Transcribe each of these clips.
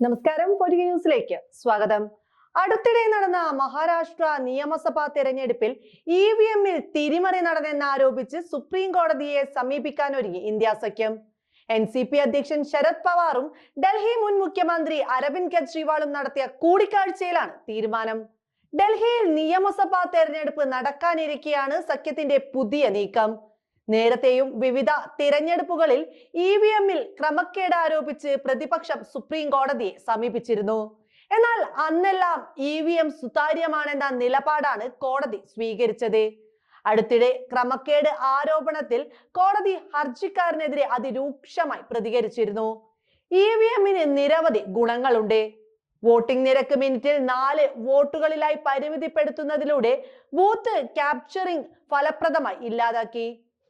നമസ്കാരം പൊരിക ന്യൂസിലേക്ക് സ്വാഗതം. അടുത്തിടെ നടന്ന മഹാരാഷ്ട്ര നിയമസഭാ തെരഞ്ഞെടുപ്പിൽ ഇ വി എമ്മിൽ തിരിമറി നടന്നെന്നാരോപിച്ച് സുപ്രീം കോടതിയെ സമീപിക്കാൻ സമീപിക്കാനൊരുങ്ങി ഇന്ത്യ സഖ്യം. എൻ സി പി അധ്യക്ഷൻ ശരത് പവാറും ഡൽഹി മുൻ മുഖ്യമന്ത്രി അരവിന്ദ് കെജ്രിവാളും നടത്തിയ കൂടിക്കാഴ്ചയിലാണ് തീരുമാനം. ഡൽഹിയിൽ നിയമസഭാ തെരഞ്ഞെടുപ്പ് നടക്കാനിരിക്കെയാണ് സഖ്യത്തിന്റെ പുതിയ നീക്കം. നേരത്തെയും വിവിധ തിരഞ്ഞെടുപ്പുകളിൽ ഇ വി എമ്മിൽ ക്രമക്കേട് ആരോപിച്ച് പ്രതിപക്ഷം സുപ്രീം കോടതിയെ സമീപിച്ചിരുന്നു. എന്നാൽ അന്നെല്ലാം ഇ വി എം സുതാര്യമാണെന്ന നിലപാടാണ് കോടതി സ്വീകരിച്ചത്. അടുത്തിടെ ക്രമക്കേട് ആരോപണത്തിൽ കോടതി ഹർജിക്കാരനെതിരെ അതിരൂക്ഷമായി പ്രതികരിച്ചിരുന്നു. ഇ വി എമ്മിന് നിരവധി ഗുണങ്ങളുണ്ട്. വോട്ടിംഗ് നിരക്ക് മിനിറ്റിൽ നാല് വോട്ടുകളിലായി പരിമിതിപ്പെടുത്തുന്നതിലൂടെ ബൂത്ത് ക്യാപ്ചറിംഗ് ഫലപ്രദമായി ഇല്ലാതാക്കി.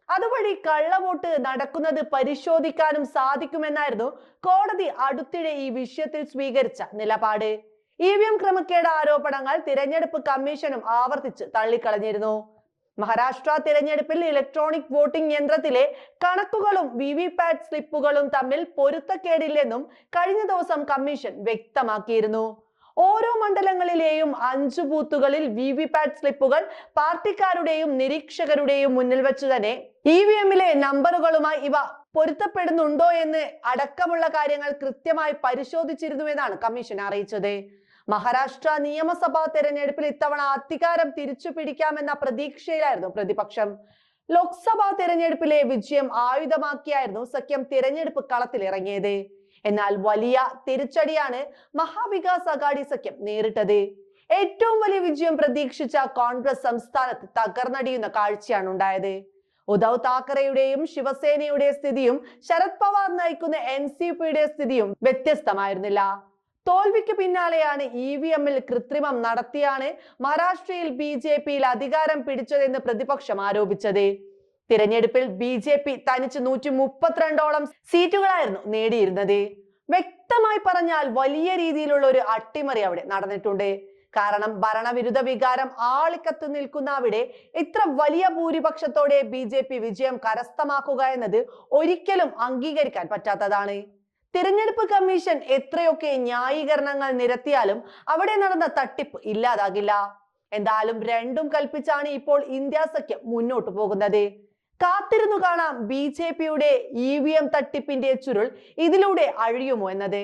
അതുവഴി കള്ളവോട്ട് നടക്കുന്നത് പരിശോധിക്കാനും സാധിക്കുമെന്നായിരുന്നു കോടതി അടുത്തിടെ ഈ വിഷയത്തിൽ സ്വീകരിച്ച നിലപാട്. ഇ വി എം ക്രമക്കേട് ആരോപണങ്ങൾ തിരഞ്ഞെടുപ്പ് കമ്മീഷനും ആവർത്തിച്ച് തള്ളിക്കളഞ്ഞിരുന്നു. മഹാരാഷ്ട്ര തിരഞ്ഞെടുപ്പിൽ ഇലക്ട്രോണിക് വോട്ടിംഗ് യന്ത്രത്തിലെ കണക്കുകളും വി വി പാറ്റ് സ്ലിപ്പുകളും തമ്മിൽ പൊരുത്തക്കേടില്ലെന്നും കഴിഞ്ഞ ദിവസം കമ്മീഷൻ വ്യക്തമാക്കിയിരുന്നു. ഓരോ മണ്ഡലങ്ങളിലെയും അഞ്ചു ബൂത്തുകളിൽ വി വി പാറ്റ് സ്ലിപ്പുകൾ പാർട്ടിക്കാരുടെയും നിരീക്ഷകരുടെയും മുന്നിൽ വെച്ച് തന്നെ ഇ വി എമ്മിലെ നമ്പറുകളുമായി ഇവ പൊരുത്തപ്പെടുന്നുണ്ടോ എന്ന് അടക്കമുള്ള കാര്യങ്ങൾ കൃത്യമായി പരിശോധിച്ചിരുന്നുവെന്നാണ് കമ്മീഷൻ അറിയിച്ചത്. മഹാരാഷ്ട്ര നിയമസഭാ തെരഞ്ഞെടുപ്പിൽ ഇത്തവണ അധികാരം തിരിച്ചു പിടിക്കാമെന്ന പ്രതീക്ഷയിലായിരുന്നു പ്രതിപക്ഷം. ലോക്സഭാ തെരഞ്ഞെടുപ്പിലെ വിജയം ആയുധമാക്കിയായിരുന്നു സഖ്യം തിരഞ്ഞെടുപ്പ് കളത്തിലിറങ്ങിയത്. എന്നാൽ വലിയ തിരിച്ചടിയാണ് മഹാവികാസ് അഗാഡി സഖ്യം നേരിട്ടത്. ഏറ്റവും വലിയ വിജയം പ്രതീക്ഷിച്ച കോൺഗ്രസ് സംസ്ഥാനത്ത് തകർന്നടിയുന്ന കാഴ്ചയാണ് ഉണ്ടായത്. ഉദ്ധവ് താക്കറെയുടെയും ശിവസേനയുടെ സ്ഥിതിയും ശരത് പവാർ നയിക്കുന്ന എൻ സി പിയുടെ സ്ഥിതിയും വ്യത്യസ്തമായിരുന്നില്ല. തോൽവിക്ക് പിന്നാലെയാണ് ഇ വി എമ്മിൽ കൃത്രിമം നടത്തിയാണ് മഹാരാഷ്ട്രയിൽ ബി ജെ പിയിൽ അധികാരം പിടിച്ചതെന്ന് പ്രതിപക്ഷം ആരോപിച്ചത്. തിരഞ്ഞെടുപ്പിൽ ബി ജെ പി തനിച്ച് നൂറ്റി മുപ്പത്തിരണ്ടോളം സീറ്റുകളായിരുന്നു നേടിയിരുന്നത്. വ്യക്തമായി പറഞ്ഞാൽ വലിയ രീതിയിലുള്ള ഒരു അട്ടിമറി അവിടെ നടന്നിട്ടുണ്ട്. കാരണം ഭരണവിരുദ്ധ വികാരം ആളിക്കത്ത് നിൽക്കുന്ന അവിടെ ഇത്ര വലിയ ഭൂരിപക്ഷത്തോടെ ബി ജെ പി വിജയം കരസ്ഥമാക്കുക എന്നത് ഒരിക്കലും അംഗീകരിക്കാൻ പറ്റാത്തതാണ്. തിരഞ്ഞെടുപ്പ് കമ്മീഷൻ എത്രയൊക്കെ ന്യായീകരണങ്ങൾ നിരത്തിയാലും അവിടെ നടന്ന തട്ടിപ്പ് ഇല്ലാതാകില്ല. എന്തായാലും രണ്ടും കൽപ്പിച്ചാണ് ഇപ്പോൾ ഇന്ത്യ സഖ്യം മുന്നോട്ട് പോകുന്നത്. കാത്തിരുന്നു കാണാം ബി ജെ പിയുടെ ഇ വി എം തട്ടിപ്പിന്റെ ചുരുൾ ഇതിലൂടെ അഴിയുമോ എന്നത്?